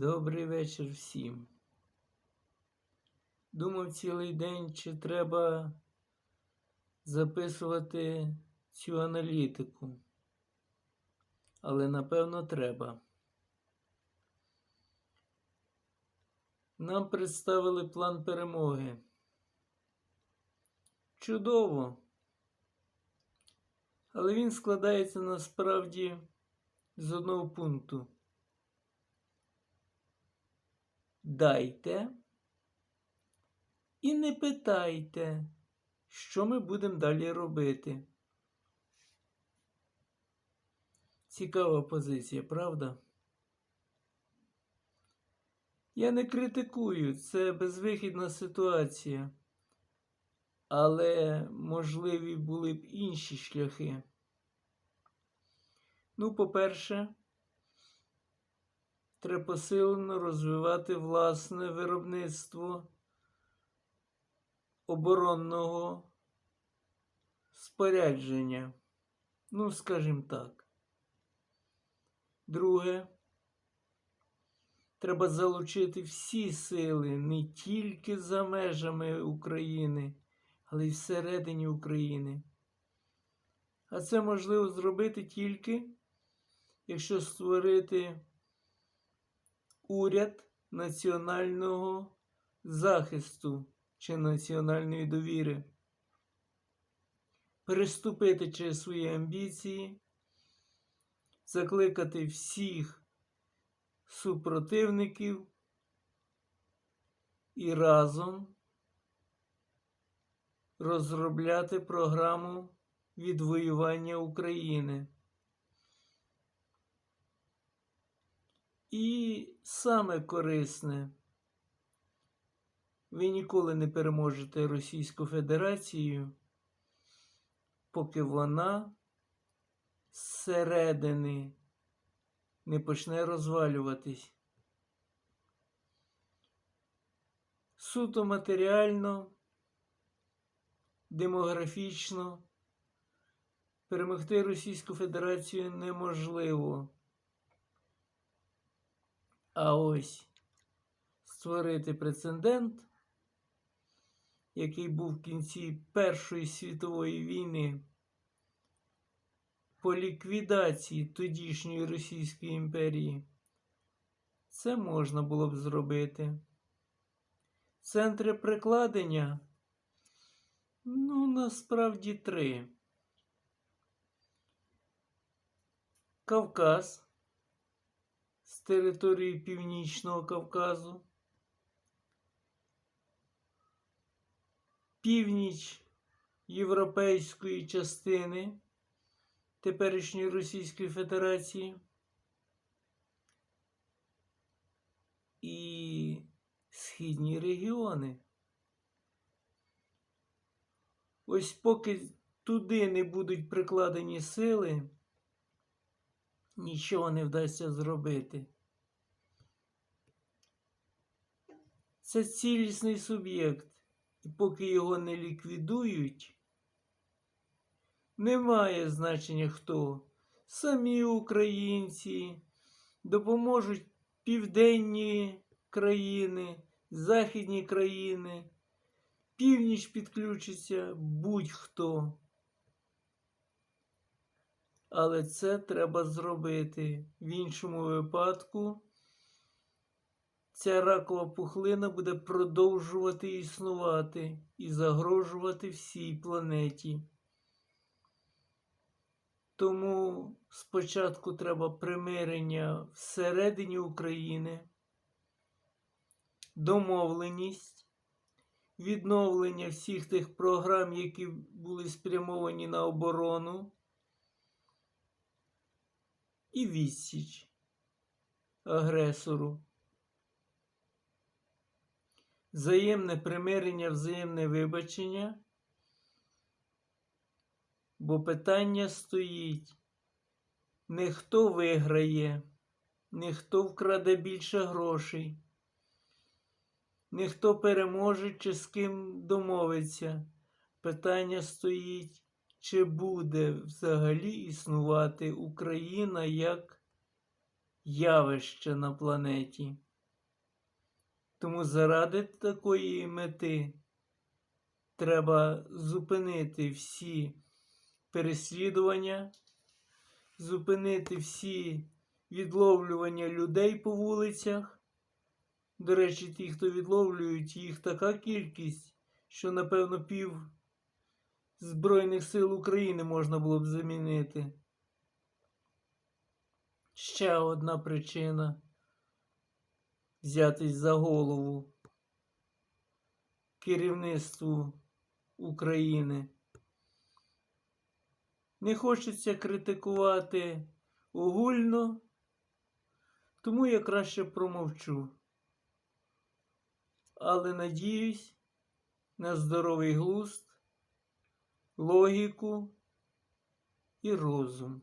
Добрий вечір всім. Думав цілий день, чи треба записувати цю аналітику. Але напевно треба. Нам представили план перемоги. Чудово. Але він складається насправді з одного пункту. Дайте і не питайте, що ми будемо далі робити. Цікава позиція, правда? Я не критикую, це безвихідна ситуація. Але можливі були б інші шляхи. Ну, по-перше, треба посилено розвивати власне виробництво оборонного спорядження. Ну, скажімо так. Друге, треба залучити всі сили не тільки за межами України, але й всередині України. А це можливо зробити тільки, якщо створити уряд національного захисту чи національної довіри, переступити через свої амбіції, закликати всіх супротивників і разом розробляти програму відвоювання України. І саме корисне, ви ніколи не переможете Російську Федерацію, поки вона зсередини не почне розвалюватись. Суто матеріально, демографічно перемогти Російську Федерацію неможливо. А ось створити прецедент, який був в кінці Першої світової війни по ліквідації тодішньої Російської імперії, це можна було б зробити. Центри прикладення, ну, насправді три. Кавказ з території Північного Кавказу, північ європейської частини теперішньої Російської Федерації і східні регіони. Ось поки туди не будуть прикладені сили, нічого не вдасться зробити. Це цілісний суб'єкт, і поки його не ліквідують, немає значення хто. Самі українці допоможуть південні країни, західні країни, північ підключиться будь-хто. Але це треба зробити. В іншому випадку ця ракова пухлина буде продовжувати існувати і загрожувати всій планеті. Тому спочатку треба примирення всередині України, домовленість, відновлення всіх тих програм, які були спрямовані на оборону і відсіч агресору. Взаємне примирення, взаємне вибачення. Бо питання стоїть не хто виграє, не хто вкраде більше грошей, не хто переможе чи з ким домовиться. Питання стоїть, чи буде взагалі існувати Україна як явище на планеті. Тому заради такої мети треба зупинити всі переслідування, зупинити всі відловлювання людей по вулицях. До речі, ті, хто відловлюють, їх така кількість, що, напевно, пів Збройних сил України можна було б замінити. Ще одна причина взятись за голову керівництву України. Не хочеться критикувати огульно, тому я краще промовчу. Але надіюсь на здоровий глузд, lógico e roso.